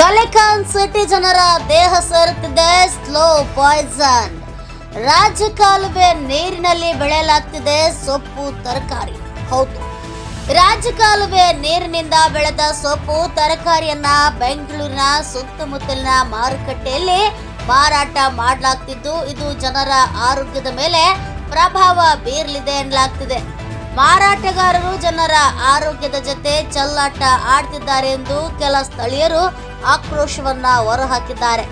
ಸಲೆಕಾನ್ city ಜನರ ದೇಹ ಸೇರುತ್ತಿದೆ slow Poisson ರಾಜಕಾಲುವೆ ನೀರಿನಲ್ಲಿ ಬೆಳೆಯಲಾಗ್ತಿದೆ, ಸೊಪ್ಪು, ತರಕಾರಿ. ಹೌದು. ರಾಜ್ಯ ಕಾಲುವೆ ನೀರಿನಿಂದ ಬೆಳೆದ ಸೊಪ್ಪು, ತರಕಾರಿಯನ್ನ ಬೆಂಗಳೂರಿನ ಸುತ್ತಮುತ್ತಲಿನ ಮಾರುಕಟ್ಟೆಯಲ್ಲಿ ಮಾರಾಟ ಮಾಡಲಾಗ್ತಿದ್ದು. ಇದು ಜನರ ಆರೋಗ್ಯದ ಮೇಲೆ ಪ್ರಭಾವ ಬೀರಲಿದೆ ಎನ್ನಲಾಗ್ತಿದೆ. ಮಾರಾಟಗಾರರು ಜನರ ಆರೋಗ್ಯದ ಜೊತೆ ಚಲ್ಲಾಟ ಆಡ್ತಿದ್ದಾರೆ ಎಂದು ಕೆಲ ಸ್ಥಳೀಯರು ಆಕ್ರೋಶವನ್ನ ಹೊರಹಾಕಿದ್ದಾರೆ.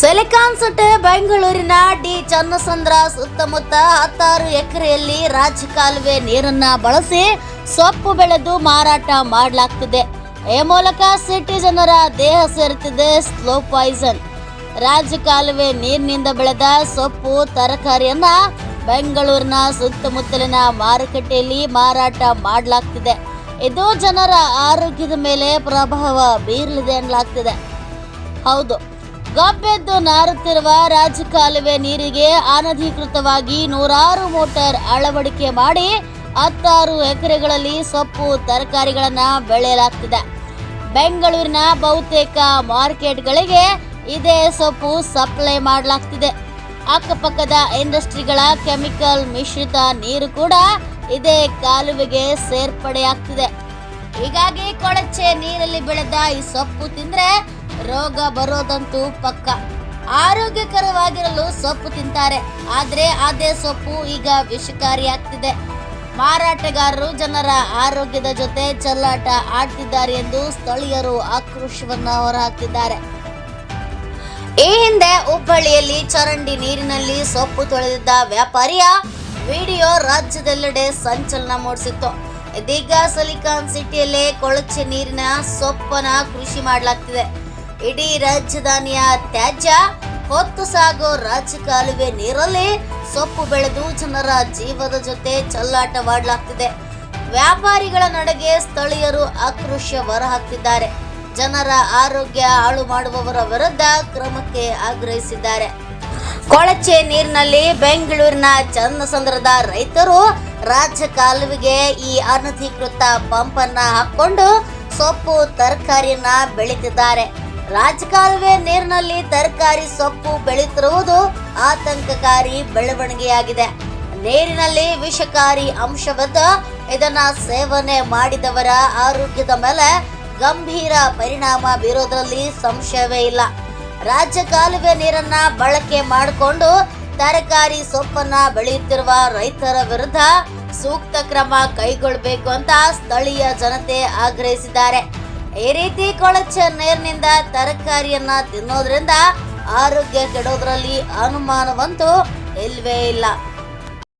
ಸೆಲಿಕಾನ್ ಸಿಟಿ ಬೆಂಗಳೂರಿನ ಡಿ ಚನ್ನಸಂದ್ರ ಸುತ್ತಮುತ್ತ ಹತ್ತಾರು ಎಕರೆಯಲ್ಲಿ ರಾಜಕಾಲುವೆ ನೀರನ್ನ ಬಳಸಿ ಸೊಪ್ಪು ಬೆಳೆದು ಮಾರಾಟ ಮಾಡಲಾಗ್ತಿದೆ. ಈ ಮೂಲಕ ಸಿಟಿ ಜನರ ದೇಹ ಸೇರುತ್ತಿದೆ ಸ್ಲೋ ಪಾಯ್ಸನ್ ರಾಜಕಾಲುವೆ ನೀರಿನಿಂದ ಬೆಳೆದ ಸೊಪ್ಪು ತರಕಾರಿಯನ್ನ ಬೆಂಗಳೂರಿನ ಸುತ್ತಮುತ್ತಲಿನ ಮಾರುಕಟ್ಟೆಯಲ್ಲಿ ಮಾರಾಟ ಮಾಡಲಾಗ್ತಿದೆ. ಇದು ಜನರ ಆರೋಗ್ಯದ ಮೇಲೆ ಪ್ರಭಾವ ಬೀರಲಿದೆ ಎನ್ನಲಾಗ್ತಿದೆ ಹೌದು ಗಬ್ಬೆದ್ದು ನಾರುತ್ತಿರುವ ರಾಜಕಾಲುವೆ ನೀರಿಗೆ ಅನಧಿಕೃತವಾಗಿ ನೂರಾರು ಮೋಟಾರ್ ಅಳವಡಿಕೆ ಮಾಡಿ ಹತ್ತಾರು ಎಕರೆಗಳಲ್ಲಿ ಸೊಪ್ಪು ತರಕಾರಿಗಳನ್ನ ಬೆಳೆಯಲಾಗ್ತಿದೆ. ಬೆಂಗಳೂರಿನ ಬಹುತೇಕ ಮಾರ್ಕೆಟ್ಗಳಿಗೆ ಇದೇ ಸೊಪ್ಪು ಸಪ್ಲೈ ಮಾಡಲಾಗ್ತಿದೆ. ಅಕ್ಕಪಕ್ಕದ ಇಂಡಸ್ಟ್ರಿಗಳ ಕೆಮಿಕಲ್ ಮಿಶ್ರಿತ ನೀರು ಕೂಡ ಇದೇ ಕಾಲುವೆಗೆ ಸೇರ್ಪಡೆಯಾಗ್ತಿದೆ. ಹೀಗಾಗಿ ಕೊಳಚೆ ನೀರಲ್ಲಿ ಬೆಳೆದ ಈ ಸೊಪ್ಪು ತಿಂದ್ರೆ ರೋಗ ಬರೋದಂತೂ ಪಕ್ಕ. ಆರೋಗ್ಯಕರವಾಗಿರಲು ಸೊಪ್ಪು ತಿಂತಾರೆ. ಆದ್ರೆ ಅದೇ ಸೊಪ್ಪು ಈಗ ವಿಷಕಾರಿಯಾಗ್ತಿದೆ. ಮಾರಾಟಗಾರರು ಜನರ ಆರೋಗ್ಯದ ಜೊತೆ ಚಲ್ಲಾಟ ಆಡ್ತಿದ್ದಾರೆ ಎಂದು ಸ್ಥಳೀಯರು ಆಕ್ರೋಶವನ್ನ ಹೊರಹಾಕ್ತಿದ್ದಾರೆ ಈ ಹಿಂದೆ ಹುಬ್ಬಳ್ಳಿಯಲ್ಲಿ ಚರಂಡಿ ನೀರಿನಲ್ಲಿ ಸೊಪ್ಪು ತೊಳೆದಿದ್ದ ವ್ಯಾಪಾರಿಯ ವಿಡಿಯೋ ರಾಜ್ಯದೆಲ್ಲೆಡೆ ಸಂಚಲನ ಮೂಡಿಸಿತ್ತು. ಇದೀಗ ಸಲಿಕಾನ್ ಸಿಟಿಯಲ್ಲೇ ಕೊಳಚೆ ನೀರಿನ ಸೊಪ್ಪನ ಕೃಷಿ ಮಾಡಲಾಗ್ತಿದೆ. ಇಡೀ ರಾಜಧಾನಿಯ ತ್ಯಾಜ್ಯ, ಹೊತ್ತು ಸಾಗೋ ರಾಜಕಾಲುವೆ ನೀರಲ್ಲಿ ಸೊಪ್ಪು ಬೆಳೆದು ಜನರ ಜೀವದ ಜೊತೆ ಚಲ್ಲಾಟವಾಡಲಾಗ್ತಿದೆ ವ್ಯಾಪಾರಿಗಳ ನಡೆಗೆ ಸ್ಥಳೀಯರು ಆಕ್ರೋಶ ಹೊರಹಾಕ್ತಿದ್ದಾರೆ. ಜನರ ಆರೋಗ್ಯ ಹಾಳು ಮಾಡುವವರ ವಿರುದ್ಧ ಕ್ರಮಕ್ಕೆ ಆಗ್ರಹಿಸಿದ್ದಾರೆ. ಕೊಳಚೆ ನೀರಿನಲ್ಲಿ ಬೆಂಗಳೂರಿನ ಚನ್ನಸಂದ್ರದ ರೈತರು ರಾಜ್ಯ ಕಾಲುವೆಗೆ ಈ ಅನಧಿಕೃತ ಪಂಪ್ ಅನ್ನ ಹಾಕೊಂಡು ಸೊಪ್ಪು ತರಕಾರಿಯನ್ನ ಬೆಳೀತಿದ್ದಾರೆ. ರಾಜಕಾಲುವೆ ನೀರಿನಲ್ಲಿ ತರಕಾರಿ ಸೊಪ್ಪು ಬೆಳೆಯುತ್ತಿರುವುದು ಆತಂಕಕಾರಿ ಬೆಳವಣಿಗೆಯಾಗಿದೆ. ನೀರಿನಲ್ಲಿ ವಿಷಕಾರಿ ಅಂಶವಿದ್ದು ಇದನ್ನ ಸೇವನೆ ಮಾಡಿದವರ ಆರೋಗ್ಯದ ಮೇಲೆ ಗಂಭೀರ ಪರಿಣಾಮ ಬೀರೋದ್ರಲ್ಲಿ ಸಂಶಯವೇ ಇಲ್ಲ. ರಾಜ್ಯ ಕಾಲುವೆ ನೀರನ್ನ ಬಳಕೆ ಮಾಡಿಕೊಂಡು ತರಕಾರಿ ಸೊಪ್ಪನ್ನ ಬೆಳೆಯುತ್ತಿರುವ ರೈತರ ವಿರುದ್ಧ ಸೂಕ್ತ ಕ್ರಮ ಕೈಗೊಳ್ಳಬೇಕು ಅಂತ ಸ್ಥಳೀಯ ಜನತೆ ಆಗ್ರಹಿಸಿದ್ದಾರೆ. ಈ ರೀತಿ ಕೊಳಚ ನೀರಿನಿಂದ ತರಕಾರಿಯನ್ನ ತಿನ್ನೋದ್ರಿಂದ ಆರೋಗ್ಯ ಕೆಡೋದ್ರಲ್ಲಿ ಅನುಮಾನವಂತೂ ಇಲ್ವೇ ಇಲ್ಲ.